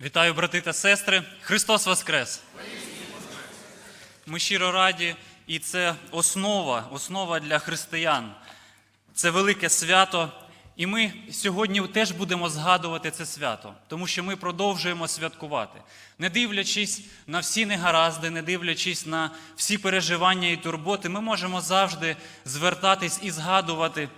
Вітаю, брати та сестри! Христос Воскрес! Ми щиро раді, і це основа, основа для християн. Це велике свято. І ми сьогодні теж будемо згадувати це свято, тому що ми продовжуємо святкувати, не дивлячись на всі негаразди, не дивлячись на всі переживання і турботи, ми можемо завжди звертатись і згадувати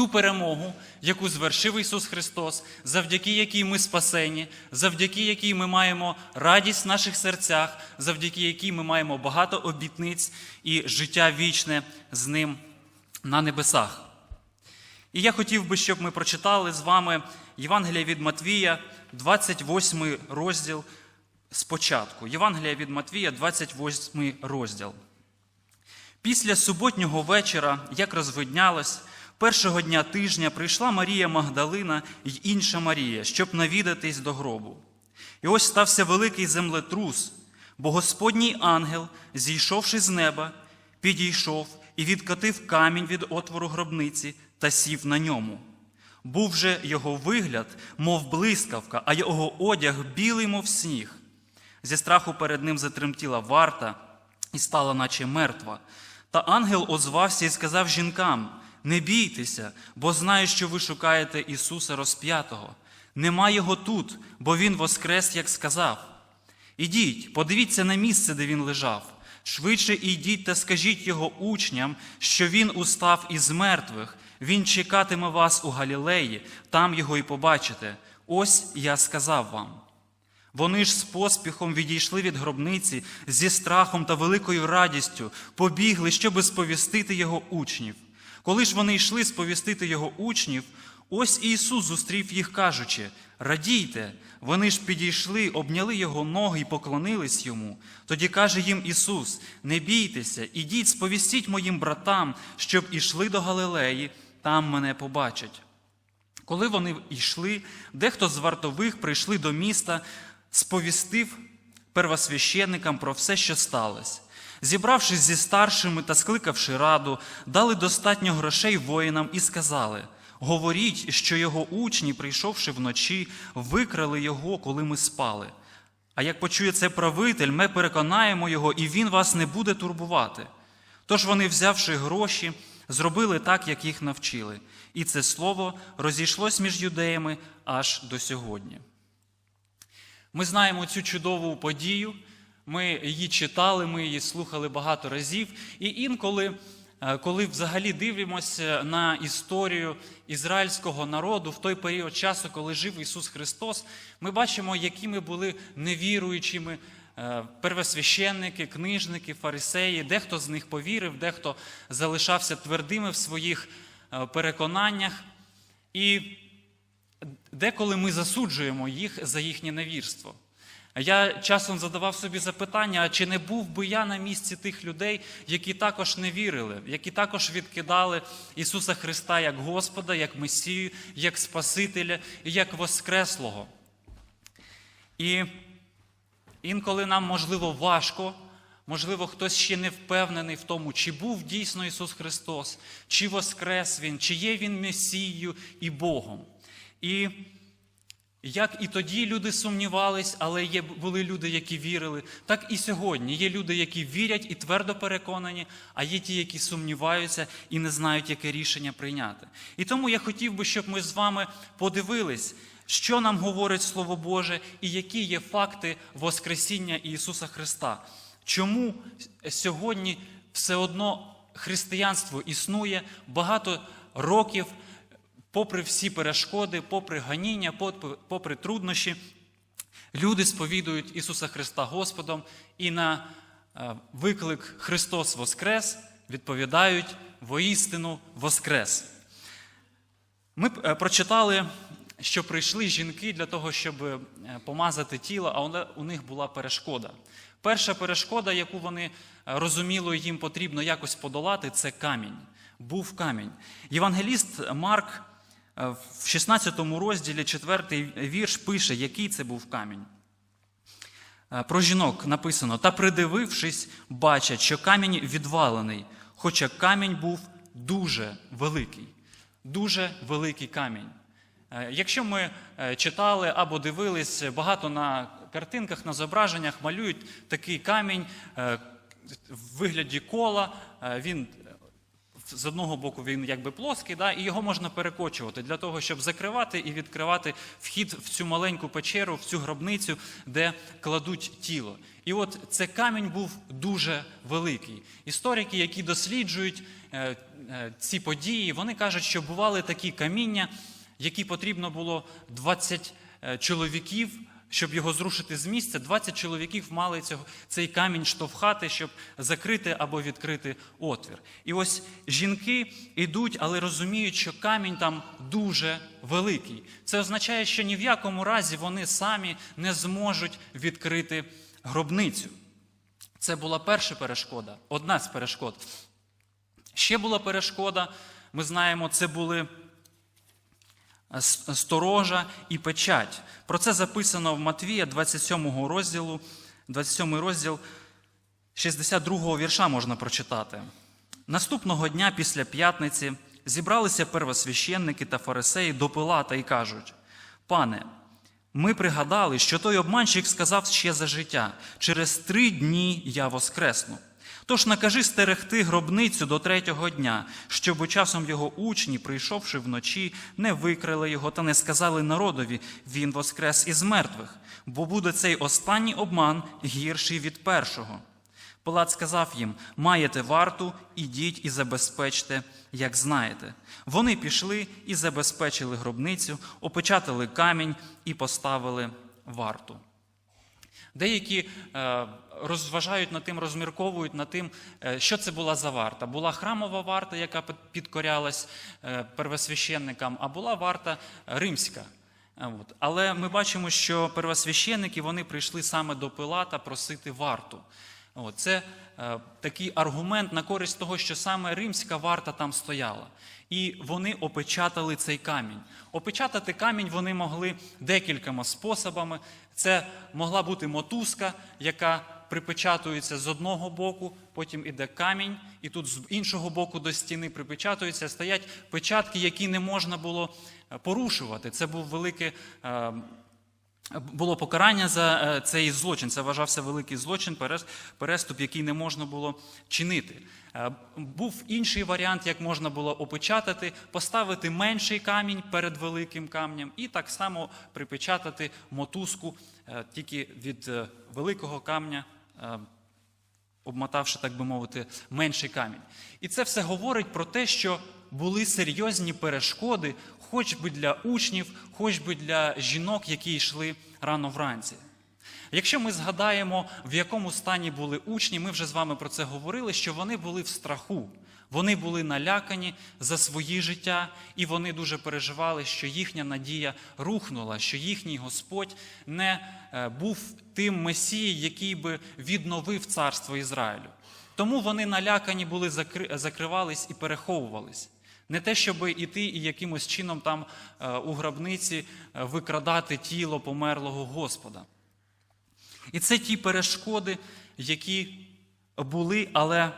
ту перемогу, яку звершив Ісус Христос, завдяки якій ми спасені, завдяки якій ми маємо радість в наших серцях, завдяки якій ми маємо багато обітниць і життя вічне з ним на небесах. І я хотів би, щоб ми прочитали з вами Євангелія від Матвія, 28 розділ спочатку. Євангелія від Матвія, 28 розділ. Після суботнього вечора, як розвиднялось, першого дня тижня прийшла Марія Магдалина й інша Марія, щоб навідатись до гробу. І ось стався великий землетрус, бо Господній ангел, зійшовши з неба, підійшов і відкатив камінь від отвору гробниці та сів на ньому. Був же його вигляд, мов блискавка, а його одяг білий, мов сніг. Зі страху перед ним затремтіла варта і стала, наче мертва. Та ангел озвався і сказав жінкам: Не бійтеся, бо знаю, що ви шукаєте Ісуса розп'ятого. Нема його тут, бо Він воскрес, як сказав. Ідіть, подивіться на місце, де він лежав. Швидше ідіть та скажіть його учням, що він устав із мертвих. Він чекатиме вас у Галілеї, там його і побачите. Ось я сказав вам. Вони ж з поспіхом відійшли від гробниці зі страхом та великою радістю, побігли, щоби сповістити його учнів. Коли ж вони йшли сповістити його учнів, ось Ісус зустрів їх, кажучи: Радійте, вони ж підійшли, обняли його ноги і поклонились йому. Тоді каже їм Ісус: Не бійтеся, ідіть, сповістіть моїм братам, щоб ішли до Галилеї, там мене побачать. Коли вони йшли, дехто з вартових прийшли до міста, сповістив первосвященникам про все, що сталося. Зібравшись зі старшими та скликавши раду, дали достатньо грошей воїнам і сказали: Говоріть, що його учні, прийшовши вночі, викрали його, коли ми спали. А як почує це правитель, ми переконаємо його, і він вас не буде турбувати. Тож вони, взявши гроші, зробили так, як їх навчили, і це слово розійшлось між юдеями аж до сьогодні. Ми знаємо цю чудову подію, ми її читали, ми її слухали багато разів. І інколи, е, коли взагалі дивимося на історію ізраїльського народу в той період часу, коли жив Ісус Христос, ми бачимо, якими були невіруючими е, первосвященники, книжники, фарисеї. Дехто з них повірив, дехто залишався твердими в своїх е, переконаннях. І деколи ми засуджуємо їх за їхнє невірство. Я часом задавав собі запитання, а чи не був би я на місці тих людей, які також не вірили, які також відкидали Ісуса Христа як Господа, як Месію, як Спасителя і як Воскреслого. І інколи нам, можливо, важко, можливо, хтось ще не впевнений в тому, чи був дійсно Ісус Христос, чи Воскрес Він, чи є Він Месією і Богом. І як і тоді люди сумнівались, але є, були люди, які вірили, так і сьогодні є люди, які вірять і твердо переконані, а є ті, які сумніваються і не знають, яке рішення прийняти. І тому я хотів би, щоб ми з вами подивились, що нам говорить Слово Боже і які є факти Воскресіння Ісуса Христа. Чому сьогодні все одно християнство існує багато років попри всі перешкоди, попри ганіння, попри, труднощі, люди сповідують Ісуса Христа Господом і на е, виклик Христос Воскрес відповідають воістину Воскрес. Ми е, прочитали, що прийшли жінки для того, щоб е, помазати тіло, а у- них була перешкода. Перша перешкода, яку вони розуміли, їм потрібно якось подолати, це камінь. Був камінь. Євангеліст Марк в 16 розділі, 4 вірш, пише, який це був камінь. Е, Про жінок написано: та придивившись, бачать, що камінь відвалений, хоча камінь був дуже великий, дуже великий камінь. Е, Якщо ми е, читали або дивились багато на картинках, на зображеннях малюють такий камінь е, в вигляді кола. Е, Він е, з одного боку він якби плоский, да, і його можна перекочувати для того, щоб закривати і відкривати вхід в цю маленьку печеру, в цю гробницю, де кладуть тіло. І от цей камінь був дуже великий. Історики, які досліджують е, е, ці події, вони кажуть, що бували такі каміння, які потрібно було 20 е, чоловіків щоб його зрушити з місця, 20 чоловіків мали цього, цей камінь штовхати, щоб закрити або відкрити отвір. І ось жінки йдуть, але розуміють, що камінь там дуже великий. Це означає, що ні в якому разі вони самі не зможуть відкрити гробницю. Це була перша перешкода, одна з перешкод. Ще була перешкода, ми знаємо, це були сторожа і печать. Про це записано в Матвія 27 розділу, 27 розділ 62 вірша можна прочитати. Наступного дня після п'ятниці зібралися первосвященники та фарисеї до Пилата і кажуть: Пане, ми пригадали, що той обманщик сказав ще за життя: через три дні я воскресну. Тож накажи стерегти гробницю до третього дня, щоб часом його учні, прийшовши вночі, не викрили його та не сказали народові, він воскрес із мертвих, бо буде цей останній обман гірший від першого. Пилат сказав їм: маєте варту, ідіть і забезпечте, як знаєте. Вони пішли і забезпечили гробницю, опечатали камінь і поставили варту. Деякі е, розважають над тим, розмірковують над тим, е, що це була за варта. Була храмова варта, яка під- підкорялась е, первосвященникам, а була варта римська. Але ми бачимо, що первосвященники вони прийшли саме до Пилата просити варту. Це такий аргумент на користь того, що саме римська варта там стояла. І вони опечатали цей камінь. Опечатати камінь вони могли декількома способами. Це могла бути мотузка, яка припечатується з одного боку, потім іде камінь, і тут з іншого боку до стіни припечатується, стоять печатки, які не можна було е, порушувати. Це був велике. Було покарання за е, цей злочин. Це вважався великий злочин, переступ, який не можна було чинити. Е, Був інший варіант, як можна було опечатати, поставити менший камінь перед великим камнем, і так само припечатати мотузку е, тільки від великого камня. обмотавши, так би мовити, менший камінь. І це все говорить про те, що були серйозні перешкоди, хоч би для учнів, хоч би для жінок, які йшли рано вранці. Якщо ми згадаємо, в якому стані були учні, ми вже з вами про це говорили, що вони були в страху, вони були налякані за свої життя, і вони дуже переживали, що їхня надія рухнула, що їхній Господь не е, був тим Месією, який би відновив царство Ізраїлю. Тому вони налякані були, закри- закривались і переховувались. Не те, щоб іти і якимось чином там е, у гробниці е, викрадати тіло померлого Господа. І це ті перешкоди, які були, але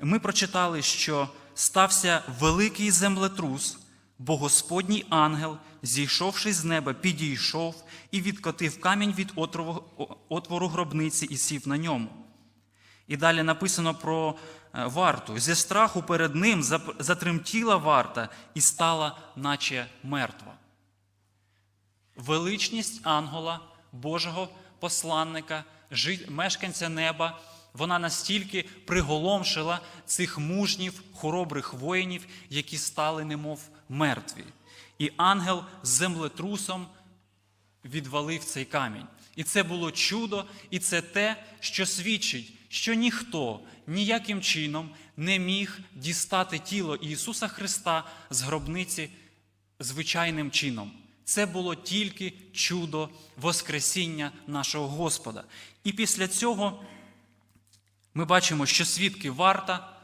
ми прочитали, що стався великий землетрус, бо Господній ангел, зійшовши з неба, підійшов і відкотив камінь від отвору, отвору гробниці і сів на ньому. І далі написано про е, варту. Зі страху перед ним затремтіла варта і стала, наче мертва. Величність ангела, Божого посланника, мешканця неба, вона настільки приголомшила цих мужнів, хоробрих воїнів, які стали немов мертві. І ангел з землетрусом відвалив цей камінь. І це було чудо, і це те, що свідчить, що ніхто ніяким чином не міг дістати тіло Ісуса Христа з гробниці звичайним чином. Це було тільки чудо Воскресіння нашого Господа. І після цього ми бачимо, що свідки варта,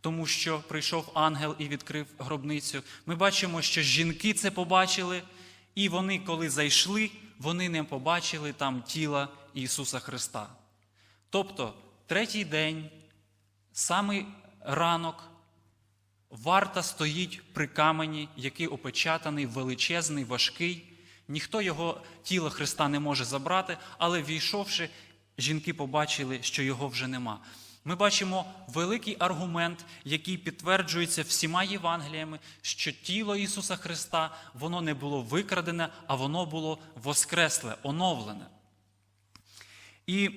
тому що прийшов ангел і відкрив гробницю. Ми бачимо, що жінки це побачили, і вони, коли зайшли, вони не побачили там тіла Ісуса Христа. Тобто, третій день, самий ранок, Варта стоїть при камені, який опечатаний, величезний, важкий. Ніхто його тіло Христа не може забрати, але війшовши, жінки побачили, що його вже нема. Ми бачимо великий аргумент, який підтверджується всіма Євангеліями, що тіло Ісуса Христа воно не було викрадене, а воно було воскресле, оновлене. І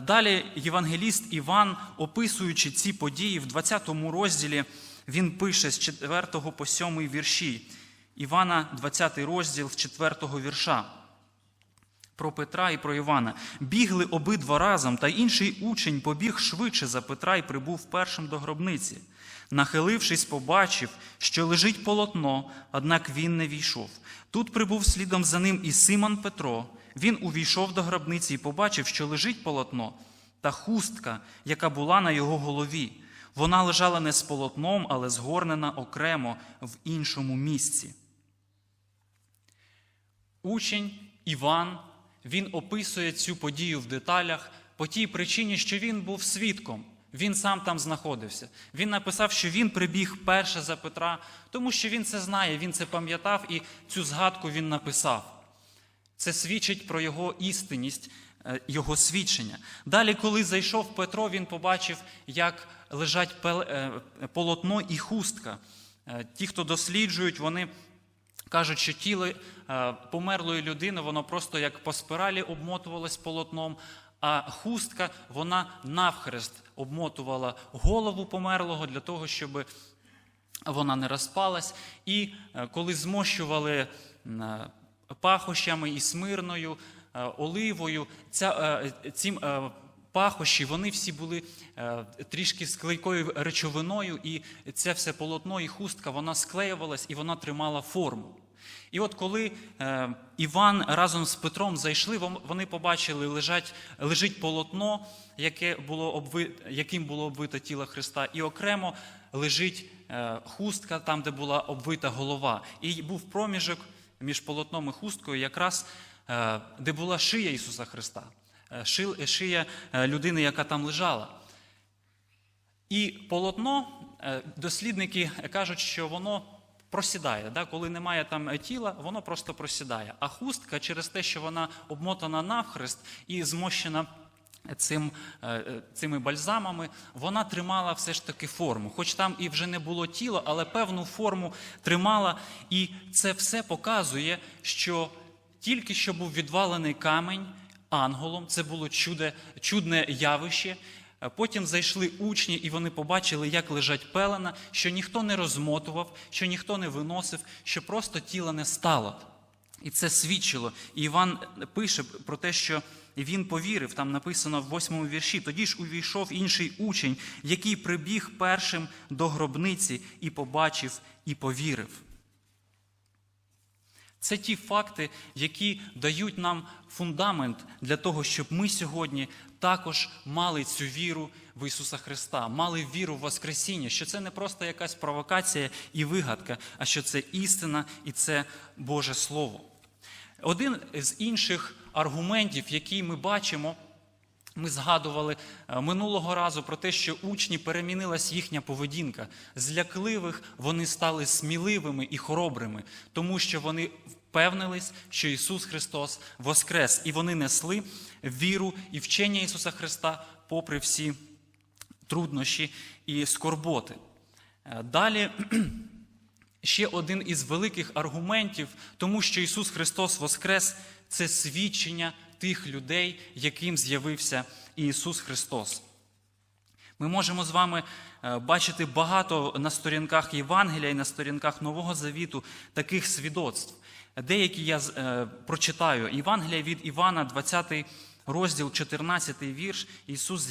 далі євангеліст Іван, описуючи ці події в 20 розділі, він пише з 4 по 7 вірші. Івана, 20 розділ з 4 вірша. Про Петра і про Івана. Бігли обидва разом, та інший учень побіг швидше за Петра і прибув першим до гробниці. Нахилившись, побачив, що лежить полотно, однак він не війшов. Тут прибув слідом за ним і Симон Петро. Він увійшов до гробниці і побачив, що лежить полотно та хустка, яка була на його голові. Вона лежала не з полотном, але згорнена окремо в іншому місці. Учень Іван він описує цю подію в деталях по тій причині, що він був свідком. Він сам там знаходився. Він написав, що він прибіг перше за Петра, тому що він це знає, він це пам'ятав і цю згадку він написав. Це свідчить про його істинність, е, його свідчення. Далі, коли зайшов Петро, він побачив, як лежать е, полотно і хустка. Е, Ті, хто досліджують, вони кажуть, що тіло померлої людини, воно просто як по спиралі обмотувалось полотном, а хустка вона навхрест обмотувала голову померлого для того, щоб вона не розпалась. І коли змощували пахощами і смирною, е, оливою, ця, е, ці е, пахощі вони всі були трішки з речовиною, і це все полотно і хустка вона склеювалась і вона тримала форму. І от коли Іван разом з Петром зайшли, вони побачили, лежать, лежить полотно, яке було обви, яким було обвите тіло Христа, і окремо лежить хустка, там, де була обвита голова. І був проміжок між полотном і хусткою, якраз е, де була шия Ісуса Христа, е, шия е, людини, яка там лежала. І полотно, дослідники кажуть, що воно просідає. Да? Коли немає там тіла, воно просто просідає. А хустка через те, що вона обмотана навхрест і змощена цим, е, е, цими бальзамами, вона тримала все ж таки форму. Хоч там і вже не було тіла, але певну форму тримала. І це все показує, що тільки що був відвалений камінь ангелом, це було чуде, чудне явище. Е, Потім зайшли учні, і вони побачили, як лежать пелена, що ніхто не розмотував, що ніхто не виносив, що просто тіла не стало. І це свідчило. І Іван пише про те, що він повірив, там написано в восьмому вірші. Тоді ж увійшов інший учень, який прибіг першим до гробниці і побачив, і повірив. Це ті факти, які дають нам фундамент для того, щоб ми сьогодні також мали цю віру в Ісуса Христа, мали віру в Воскресіння, що це не просто якась провокація і вигадка, а що це істина і це Боже Слово. Один з інших аргументів, який ми бачимо, ми згадували е, минулого разу про те, що учні перемінилась їхня поведінка. З лякливих вони стали сміливими і хоробрими, тому що вони впевнились, що Ісус Христос воскрес, і вони несли віру і вчення Ісуса Христа попри всі труднощі і скорботи. Е, Далі ще один із великих аргументів, тому що Ісус Христос Воскрес це свідчення тих людей, яким з'явився Ісус Христос. Ми можемо з вами е, бачити багато на сторінках Євангелія і на сторінках Нового Завіту таких свідоцтв. Деякі я е, прочитаю. Євангелія від Івана, 20 розділ, 14 вірш. Ісус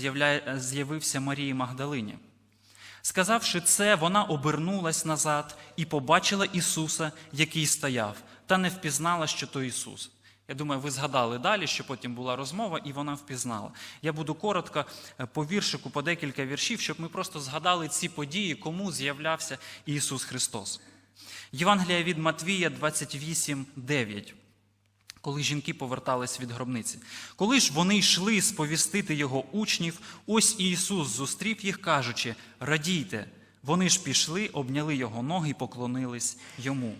з'явився Марії Магдалині. Сказавши це, вона обернулась назад і побачила Ісуса, який стояв, та не впізнала, що то Ісус. Я думаю, ви згадали далі, що потім була розмова, і вона впізнала. Я буду коротко е, по віршику, по декілька віршів, щоб ми просто згадали ці події, кому з'являвся Ісус Христос. Євангелія від Матвія 28, 9 коли жінки повертались від гробниці. Коли ж вони йшли сповістити його учнів, ось Ісус зустрів їх, кажучи: Радійте, Вони ж пішли, обняли його ноги і поклонились йому.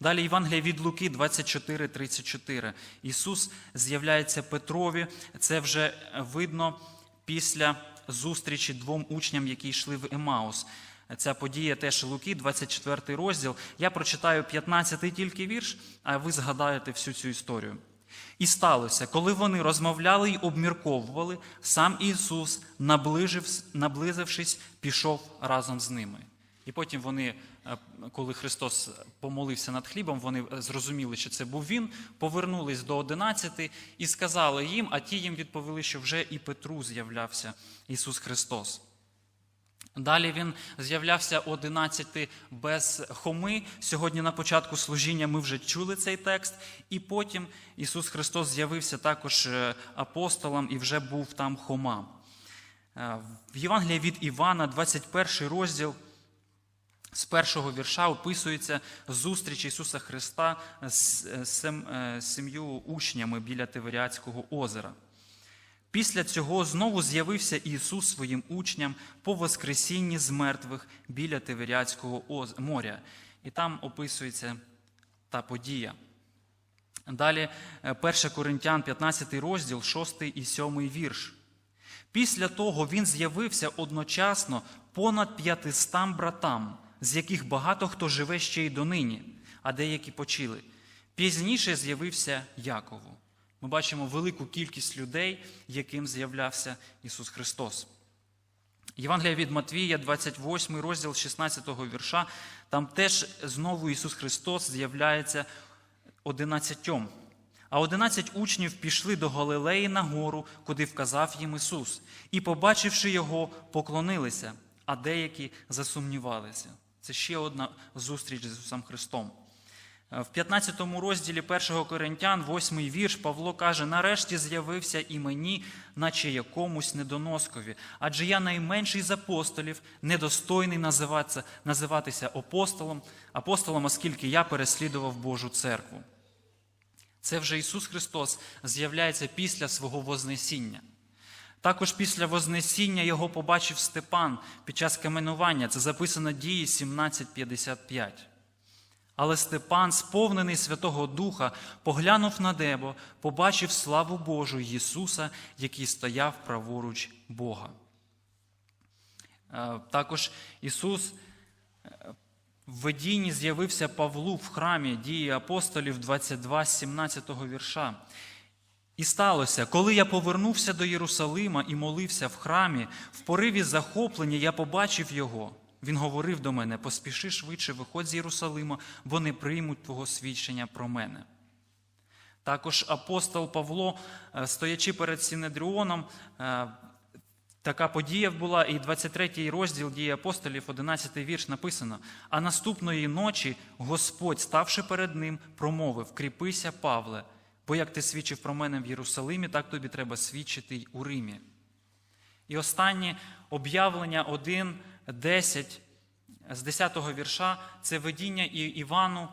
Далі Євангелія від Луки 24:34. Ісус з'являється Петрові. Це вже видно після зустрічі двом учням, які йшли в Емаус. Ця подія теж Луки, 24 розділ. Я прочитаю 15 тільки вірш, а ви згадаєте всю цю історію. І сталося, коли вони розмовляли й обмірковували, сам Ісус, наблизившись, пішов разом з ними. І потім вони, е, коли Христос помолився над хлібом, вони зрозуміли, що це був Він, повернулись до одинадцяти і сказали їм, а ті їм відповіли, що вже і Петру з'являвся Ісус Христос. Далі він з'являвся 11 без хоми. Сьогодні на початку служіння ми вже чули цей текст, і потім Ісус Христос з'явився також е, апостолам і вже був там хома. Е, В Євангелії від Івана, 21 розділ. З першого вірша описується зустріч Ісуса Христа з е, сім'ю учнями біля Тиверіатського озера. Після цього знову з'явився Ісус своїм учням по Воскресінні з мертвих біля Тиверіатського моря. І там описується та подія. Далі е, 1 Коринтян, 15 розділ, 6 і 7 вірш. Після того він з'явився одночасно понад п'ятистам братам, з яких багато хто живе ще й донині, а деякі почили. Пізніше з'явився Якову. Ми бачимо велику кількість людей, яким з'являвся Ісус Христос. Євангелія від Матвія, 28 розділ 16 вірша, там теж знову Ісус Христос з'являється одинадцятьом. А одинадцять учнів пішли до Галилеї на гору, куди вказав їм Ісус, і, побачивши його, поклонилися, а деякі засумнівалися. Це ще одна зустріч з Ісусом Христом. Е, В 15 розділі 1 Коринтян, 8 вірш, Павло каже: нарешті з'явився і мені, наче якомусь недоноскові, адже я найменший з апостолів, недостойний називатися, називатися апостолом, апостолом, оскільки я переслідував Божу церкву. Це вже Ісус Христос з'являється після свого Вознесіння. Також після Вознесіння його побачив Степан під час каменування. Це записано дії 17.55. Але Степан, сповнений Святого Духа, поглянув на небо, побачив славу Божу Ісуса, який стояв праворуч Бога. Е, Також Ісус е, в видінні з'явився Павлу в храмі дії апостолів 22, 17 вірша. І сталося, коли я повернувся до Єрусалима і молився в храмі, в пориві захоплення я побачив його. Він говорив до мене: поспіши швидше, виходь з Єрусалима, бо не приймуть твого свідчення про мене. Також апостол Павло, е, стоячи перед Синедріоном, е, така подія була, і 23 розділ дії апостолів, 11 вірш написано: А наступної ночі Господь, ставши перед ним, промовив: Кріпися, Павле, бо як ти свідчив про мене в Єрусалимі, так тобі треба свідчити й у Римі. І останнє об'явлення 1, 10, з 10 вірша це видіння Івану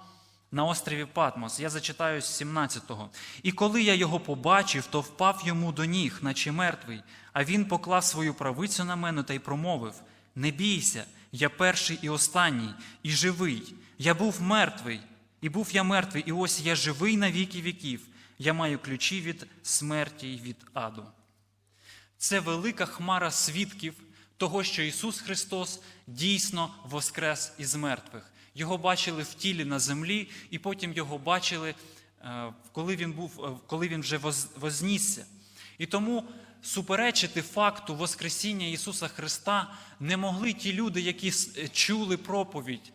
на острові Патмос. Я зачитаю з 17-го. І коли я його побачив, то впав йому до ніг, наче мертвий, а він поклав свою правицю на мене та й промовив: Не бійся, я перший і останній, і живий. Я був мертвий, і був я мертвий, і ось я живий на віки віків. Я маю ключі від смерті й від аду. Це велика хмара свідків того, що Ісус Христос дійсно воскрес із мертвих. Його бачили в тілі на землі, і потім його бачили, е, коли він, був, е, коли він вже вознісся. І тому суперечити факту Воскресіння Ісуса Христа не могли ті люди, які е, чули проповідь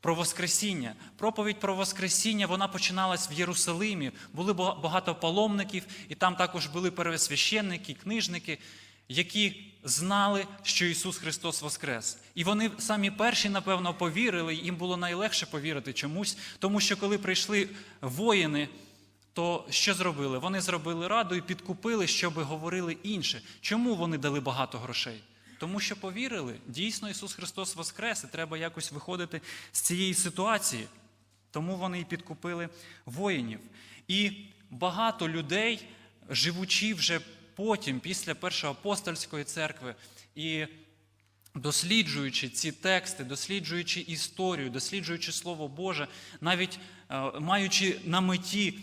про Воскресіння. Проповідь про Воскресіння вона починалась в Єрусалимі. Були багато паломників, і там також були первосвященники, книжники, які знали, що Ісус Христос Воскрес. І вони самі перші, напевно, повірили, їм було найлегше повірити чомусь, тому що коли прийшли воїни, то що зробили? Вони зробили раду і підкупили, щоб говорили інше. Чому вони дали багато грошей? Тому що повірили, дійсно Ісус Христос Воскрес, і треба якось виходити з цієї ситуації. Тому вони і підкупили воїнів. І багато людей, живучи вже потім, після Першої апостольської церкви, і досліджуючи ці тексти, досліджуючи історію, досліджуючи Слово Боже, навіть е, маючи на меті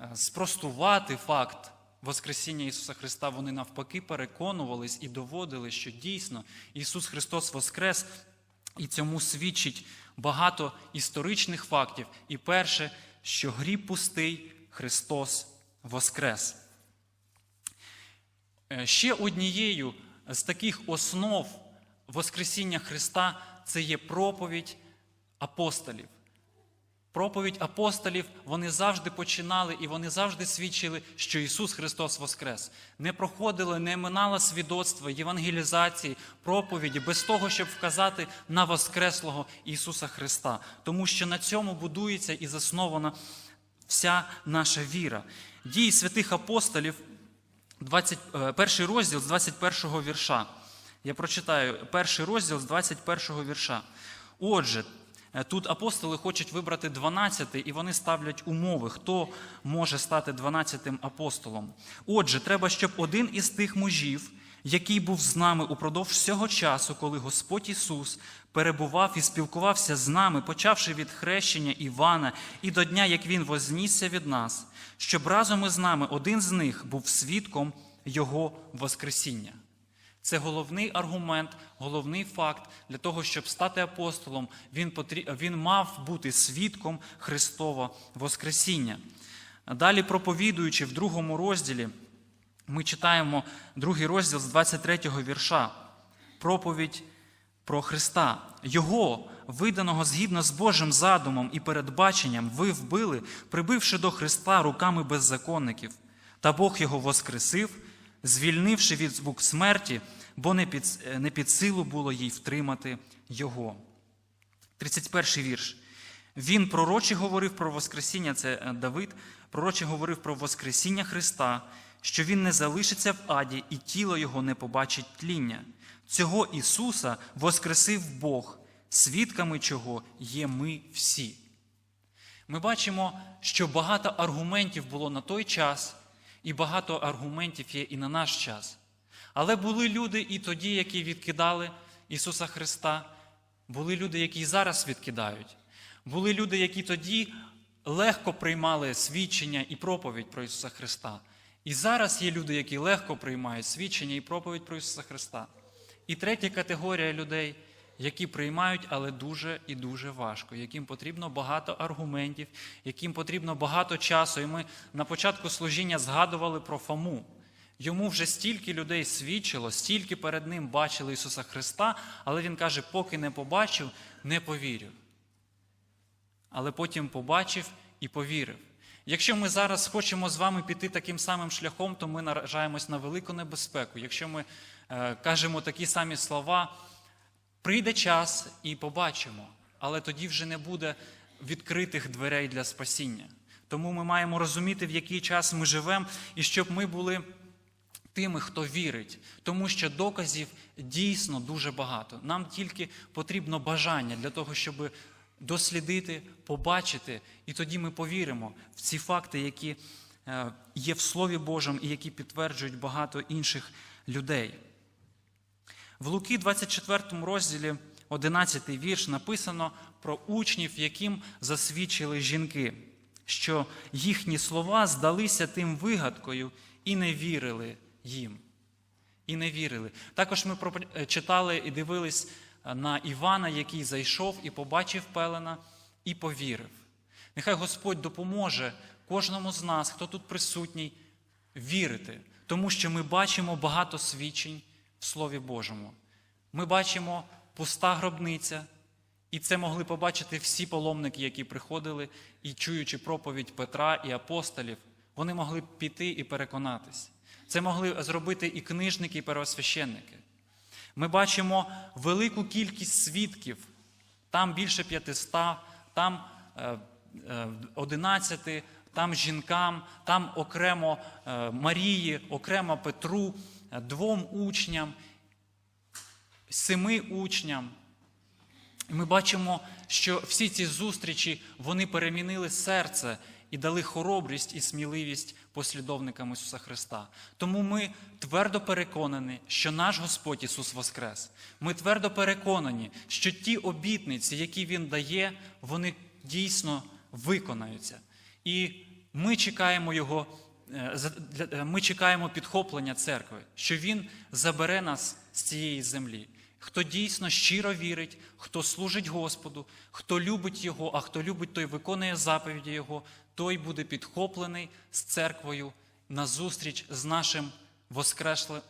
е, спростувати факт Воскресіння Ісуса Христа, вони навпаки переконувались і доводили, що дійсно Ісус Христос Воскрес, і цьому свідчить багато історичних фактів. І перше, що гріб пустий, Христос Воскрес. Е, Ще однією з таких основ Воскресіння Христа це є проповідь апостолів. Проповідь апостолів вони завжди починали і вони завжди свідчили, що Ісус Христос Воскрес. Не проходило, не минало свідоцтва, євангелізації, проповіді без того, щоб вказати на Воскреслого Ісуса Христа. Тому що на цьому будується і заснована вся наша віра. Дії святих апостолів, 20, е, перший розділ з 21 вірша. Я прочитаю перший розділ з 21 вірша. Отже, е, тут апостоли хочуть вибрати 12, і вони ставлять умови, хто може стати 12 апостолом. Отже, треба, щоб один із тих мужів, який був з нами упродовж всього часу, коли Господь Ісус перебував і спілкувався з нами, почавши від хрещення Івана і до дня, як Він вознісся від нас, щоб разом із нами один з них був свідком Його Воскресіння. Це головний аргумент, головний факт для того, щоб стати апостолом. Він, потрі... він мав бути свідком Христова Воскресіння. Далі, проповідуючи в другому розділі, ми читаємо другий розділ з 23 вірша. Проповідь про Христа. Його, виданого згідно з Божим задумом і передбаченням, ви вбили, прибивши до Христа руками беззаконників. Та Бог його воскресив, звільнивши від звук смерті, бо не під, не під силу було їй втримати його. 31 вірш. Він пророче говорив про Воскресіння, це е, Давид, пророче говорив про Воскресіння Христа, що Він не залишиться в аді, і тіло його не побачить тління. Цього Ісуса воскресив Бог, свідками чого є ми всі. Ми бачимо, що багато аргументів було на той час, і багато аргументів є і на наш час. Але були люди і тоді, які відкидали Ісуса Христа, були люди, які зараз відкидають. Були люди, які тоді легко приймали свідчення і проповідь про Ісуса Христа. І зараз є люди, які легко приймають свідчення і проповідь про Ісуса Христа. І третя категорія людей, які приймають, але дуже і дуже важко, яким потрібно багато аргументів, яким потрібно багато часу. І ми на початку служіння згадували про Фому. Йому вже стільки людей свідчило, стільки перед ним бачили Ісуса Христа, але Він каже, поки не побачив, не повірю. Але потім побачив і повірив. Якщо ми зараз хочемо з вами піти таким самим шляхом, то ми наражаємось на велику небезпеку. Якщо ми е, кажемо такі самі слова, прийде час і побачимо, але тоді вже не буде відкритих дверей для спасіння. Тому ми маємо розуміти, в який час ми живемо, і щоб ми були тими, хто вірить, тому що доказів дійсно дуже багато. Нам тільки потрібно бажання для того, щоб дослідити, побачити, і тоді ми повіримо в ці факти, які е, є в Слові Божому і які підтверджують багато інших людей. В Луки, 24 розділі, 11 вірш, написано про учнів, яким засвідчили жінки, що їхні слова здалися тим вигадкою і не вірили їм. І не вірили. Також ми читали і дивились на Івана, який зайшов і побачив Пелена, і повірив. Нехай Господь допоможе кожному з нас, хто тут присутній, вірити, тому що ми бачимо багато свідчень в Слові Божому. Ми бачимо пуста гробниця, і це могли побачити всі паломники, які приходили, і чуючи проповідь Петра і апостолів, вони могли піти і переконатись. Це могли зробити і книжники, і первосвященники. Ми бачимо велику кількість свідків, там більше 500, там 11, там жінкам, там окремо Марії, окремо Петру, двом учням, семи учням. Ми бачимо, що всі ці зустрічі вони перемінили серце і дали хоробрість і сміливість послідовникам Ісуса Христа. Тому ми твердо переконані, що наш Господь Ісус Воскрес. Ми твердо переконані, що ті обітниці, які Він дає, вони дійсно виконаються. І ми чекаємо Його. е, е, Ми чекаємо підхоплення церкви, що Він забере нас з цієї землі. Хто дійсно щиро вірить, хто служить Господу, хто любить Його, а хто любить, той виконує заповіді Його, той буде підхоплений з церквою на зустріч з нашим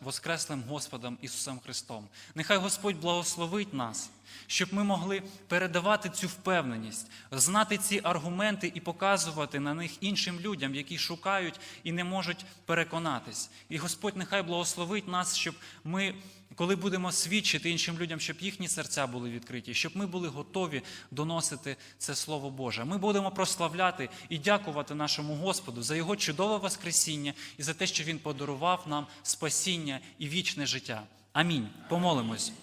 воскреслим, Господом Ісусом Христом. Нехай Господь благословить нас, щоб ми могли передавати цю впевненість, знати ці аргументи і показувати на них іншим людям, які шукають і не можуть переконатись. І Господь нехай благословить нас, щоб ми, коли будемо свідчити іншим людям, щоб їхні серця були відкриті, щоб ми були готові доносити це Слово Боже. Ми будемо прославляти і дякувати нашому Господу за Його чудове Воскресіння і за те, що Він подарував нам спасіння і вічне життя. Амінь. Помолимось.